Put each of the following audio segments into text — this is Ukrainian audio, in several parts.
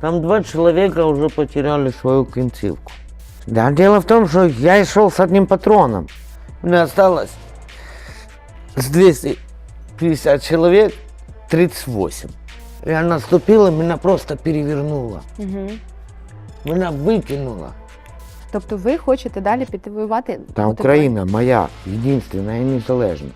Там два человека уже потеряли свою концівку. Да, дело в том, что я шел с одним патроном. У меня осталось с 250 человек 38. Я наступил, и меня просто перевернуло. Угу. Меня выкинуло. Тобто ви хочете далі піти воювати? Та Бути Україна моя, єдинственна і незалежна.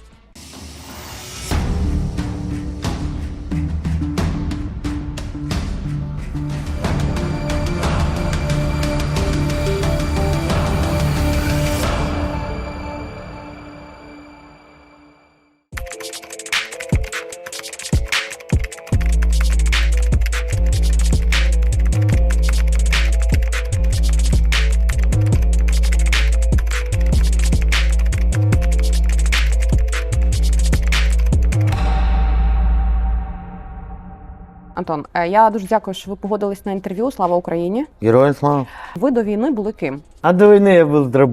Антон, е, я дуже дякую, що ви погодились на інтерв'ю. Слава Україні! Героям слава. Ви до війни були ким? А до війни я був дроб...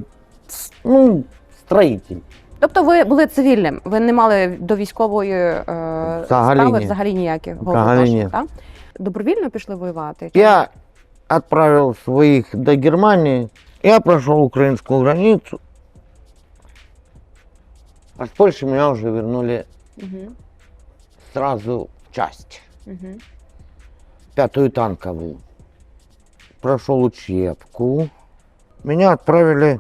ну, строїтель. Тобто ви були цивільним, ви не мали до військової е, Взагалі справи ні. взагалі ніяких Взагалі ні. так? Добровільно пішли воювати? Я отправил своих до Германии. Я прошел украинскую границу. А с Польши меня уже вернули Угу. сразу в часть. Угу Пятую танковую. Прошел учебку. Меня отправили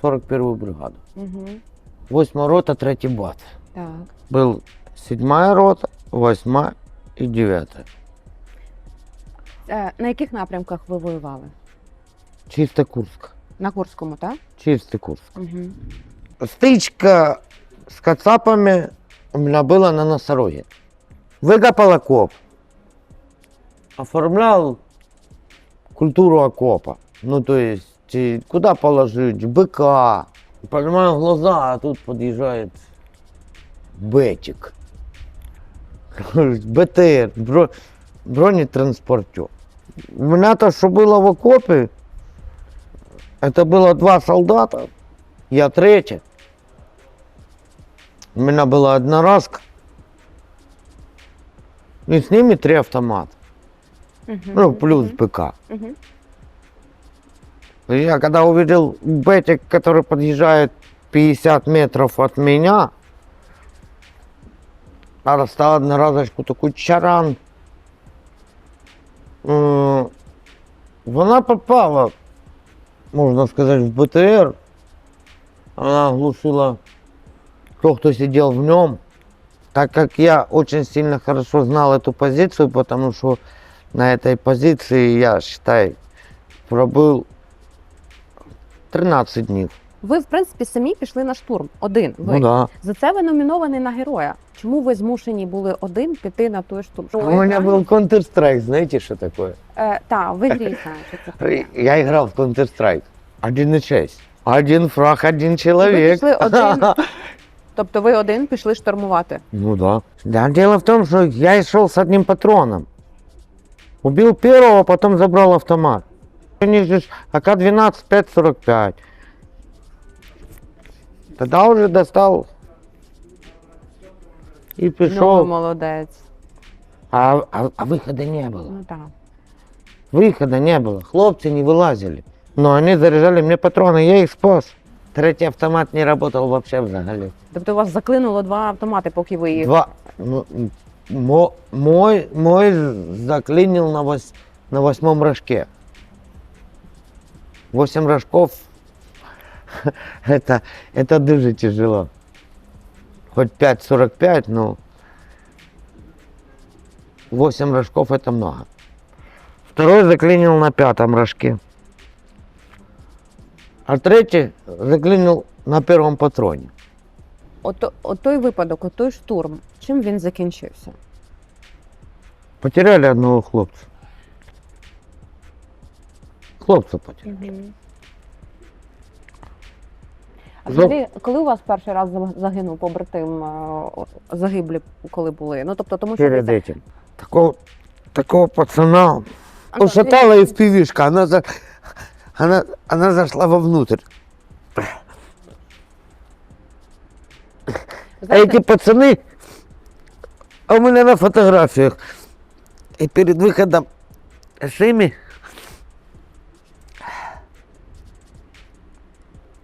в 41-ю бригаду. Угу. 8 рота, 3 бат. Так. Был 7 рота, 8 и 9. Е, на яких напрямках ви воювали? Чисто Курск. На Курському, так? Чистый Курск. Угу. Стычка с кацапами у меня была на носороге. Выкопал окоп. Оформлял культуру окопа. Ну, то есть, куда положить быка. Поднимаю глаза, а тут подъезжает бетик. БТР, бро, бронетранспортер. У меня то, что было в окопе, это было два солдата, я третий. У меня была одноразка. И с ними три автомата. Ну, плюс БК. Я когда увидел Бетик, который подъезжает 50 метров от меня, а достал одноразочку такой чаран. М, Вона попала, можно сказать, в БТР. Она оглушила то, кто сидел в нем. Так как я очень сильно хорошо знал эту позицию, потому что на этой позиции я, считай, пробыл 13 днів. Ви, в принципі, самі пішли на штурм. Один. Ви. Ну да. За це ви номінований на героя. Чому ви змушені були один піти на той штурм? У меня был Counter-Strike, знаете, что такое? Е, так, ви звісно, що це таке. Я играл в Counter-Strike. 1.6. Один фраг, один Ви человек. пішли один. Тобто ви один пішли штурмувати. Ну да. Да, дело в том, что я шел с одним патроном. Убил первого, а потом забрал автомат. У них же ж АК-12 5.45. Тогда уже достал и Ну, ви пришел. молодець. А, а, а выхода не было. Ну так. Выхода не было. Хлопцы не вылазили. Но они заряжали мне патроны, я их спас. Третий автомат не работал вообще взагалі. Тобто вас заклинуло два автомати, поки ви їх. Два. Ну, м, мо- мой, мой заклинил на, вось, на восьмом рожке. Восемь рожков это, это дуже тяжело. Хоть 5,45, но 8 рожков это много. Второй заклинил на пятом рожке. А третий заклинил на первом. Ото, от той випадок, от той штурм. Чим він закінчився? Потеряли одного хлопца. Хлопца потеряли. А Ну- взагалі, коли у вас перший раз за- загинув побратим, е, о, загиблі, коли були? Ну тобто, тому що Перед дивіться, этим. Такого, такого пацана Антон, ушатала и в пивишка. Она, за, она, она зашла вовнутрь. А знаєте, эти пацаны, а у меня на фотографиях, И перед выходом с ними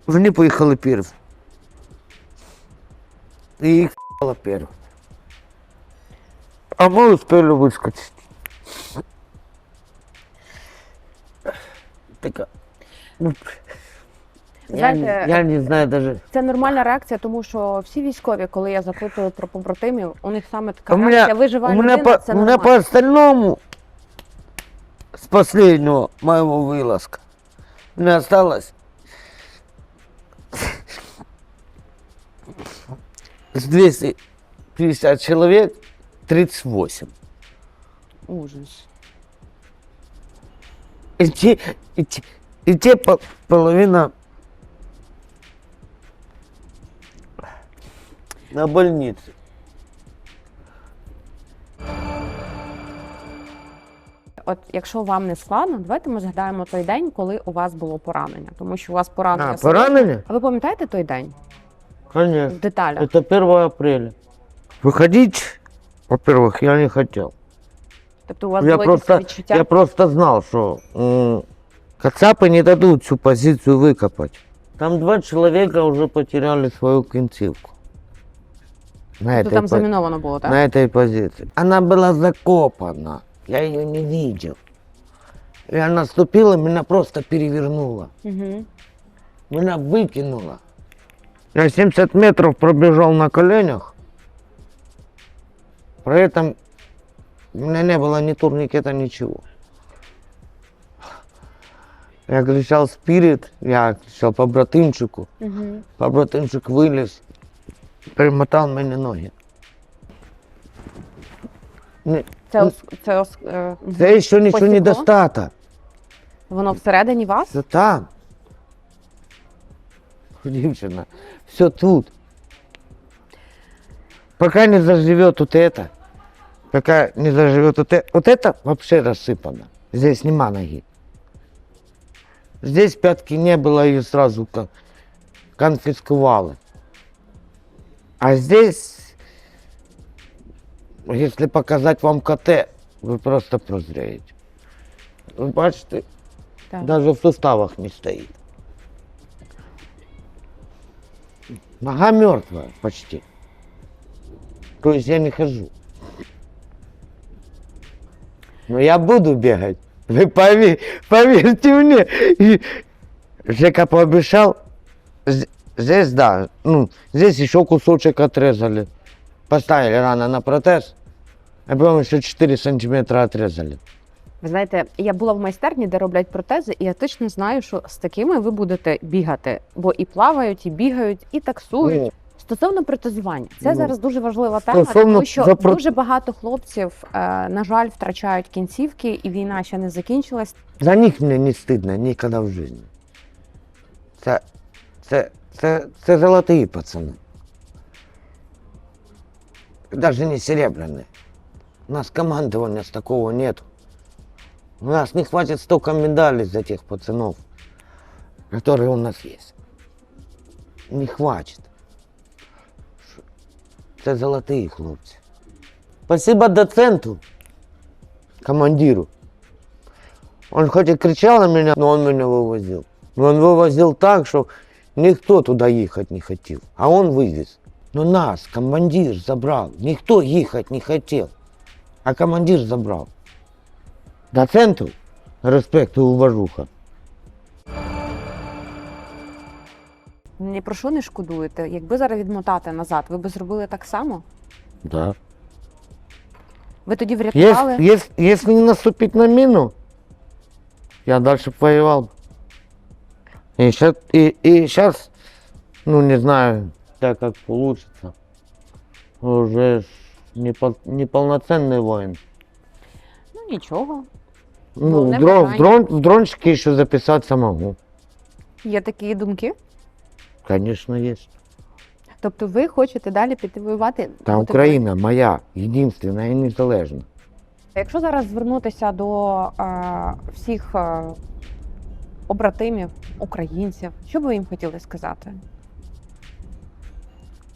вони поїхали перші. І їх ***ло перші. А ми успели выскочить. Так, ну, я, я не знаю даже. Це нормальна реакція, тому що всі військові, коли я запитую про побратимів, у них саме така У реакція виживає у меня, людина, по, це у нормально. по остальному с последнего моего вылазка у осталось с 250 человек 38. Ужас. И те, и те, и те по- половина на больнице. От якщо вам не складно, давайте ми згадаємо той день, коли у вас було поранення, тому що у вас поранення. А, поранили? А ви пам'ятаєте той день Конечно. в деталях? Это 1 апреля. Выходить, во-первых, я не хотел. Тобто у вас Я були просто, якісь відчуття? я просто знал, что м, кацапы не дадут всю позицию выкопать. Там два человека уже потеряли свою кінцівку. На Тобто этой, там по- заміновано було, так? на этой позиции. Она была закопана. Я ее не видел. И она ступила, меня просто перевернула. Угу. Меня выкинуло. Я 70 метров пробежал на коленях. При этом у меня не было ни турникета, ничего. Я кричал спирит, я кричал по братинчику. Угу. Побратимчик вылез, перемотал мне ноги. Ні, Це, ос- це, ос- е, мгм. Це ще нічого не Посікло? достато. воно всередині вас? Це там. Дівчина, все тут. Пока не заживет вот это, пока не заживет вот это, вот это вообще рассыпано. Здесь нема ноги. Здесь пятки не было, ее сразу кон- конфисковали. А здесь, если показать вам КТ, вы просто прозреете. Вы бачите, Так. даже в суставах не стоит. Нога мертвая почти. То есть я не хожу. Но я буду бегать. Вы пове- поверьте мне. И Жека пообещал. З- Здесь, да, ну, здесь еще кусочек отрезали. Поставили рано на протез. А потом еще 4 сантиметра отрезали. Ви знаєте, я була в майстерні, де роблять протези, і я точно знаю, що з такими ви будете бігати, бо і плавають, і бігають, і таксують. Ну, Стосовно протезування, це Ну, зараз дуже важлива тема, стосовно тому що за про- дуже багато хлопців, е, на жаль, втрачають кінцівки, і війна ще не закінчилась. За них мне не стыдно никогда в жизни. Це, це, це, це золотые пацаны. Даже не серебряные. У нас командования с такого нет. У нас не хватит столько медалей за тех пацанов, которые у нас есть. Не хватит. Це золотые хлопцы. Спасибо доценту, командиру. Он хоть и кричал на меня, но он меня вывозил. Но он вывозил так, что никто туда ехать не хотел. А он вывез. Но нас командир забрал. Никто ехать не хотел. А командир забрал. Доценту респект и уважуха. Ні про що не шкодуєте. Якби зараз відмотати назад, ви б зробили так само? Да. Ви тоді врятували? Если, если, если не наступить на мину, я дальше б воевал. И сейчас, и, и сейчас, ну не знаю, так как получится, уже ж не пол- неполноценный воин. Ну нічого. Ну, Головне в, дрон, в, дрон, в дрончики еще записаться могу. Є такі думки. Конечно, есть. Тобто ви хочете далі піти воювати? Та бути Україна моя, єдинственна і незалежна. Якщо зараз звернутися до е, всіх е, побратимів, українців, що б ви їм хотіли сказати?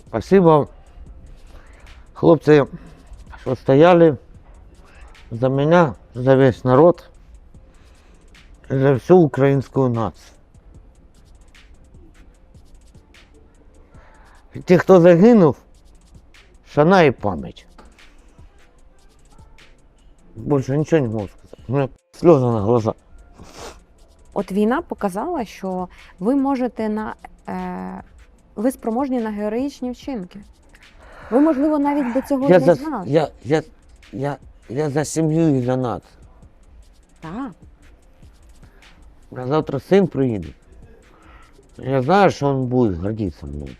Спасибо, хлопці, що стояли за меня, за весь народ, за всю украинскую нацию. І ті, хто загинув, шана і пам'ять. Більше нічого не можу сказати. У мене сльози на глазах. От війна показала, що ви можете на е, ви спроможні на героїчні вчинки. Ви, можливо, навіть до цього Я не за, знали. я, я, я, я за сім'ю і за націю. Так. А завтра сын приедет. Я знаю, что он будет гордиться мной.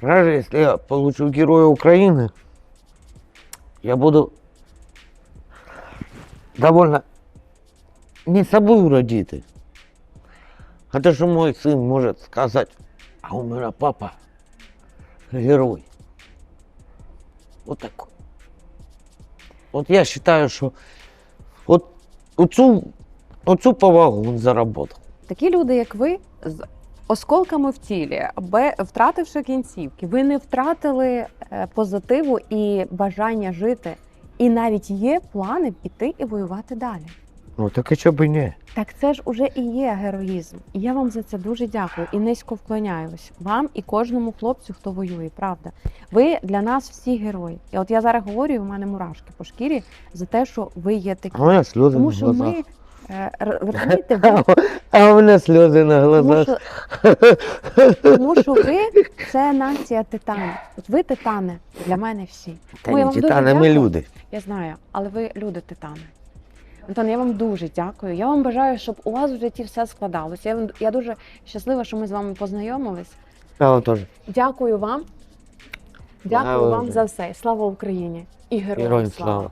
Даже если я получу Героя Украины, я буду довольно не собой родитый. Хотя что мой сын может сказать, а у меня папа герой. Вот такой. Вот я считаю, что вот оцю, оцю повагу він заработав. Такі люди, як ви, з осколками в тілі, втративши кінцівки, ви не втратили е, позитиву і бажання жити. І навіть є плани піти і воювати далі. Ну так і чого б і ні. Так це ж уже і є героїзм. І я вам за це дуже дякую і низько вклоняюсь вам і кожному хлопцю, хто воює. Правда, ви для нас всі герої. І от я зараз говорю, і у мене мурашки по шкірі за те, що ви є такі. А у мене сльози Тому на що глазах. ми е, розумієте, ви А у мене сльози на Тому глазах. що, тому що ви це нація титанів. От ви титани для мене всі. Та я ні, вам дуже титани, ми дякую. люди. Я знаю, але ви люди титани. Антон, я вам дуже дякую. Я вам бажаю, щоб у вас в житті все складалося. Я, я дуже щаслива, що ми з вами познайомились. Я вам теж. Дякую вам. Дякую вам за все. Слава Україні і героям Героям слава.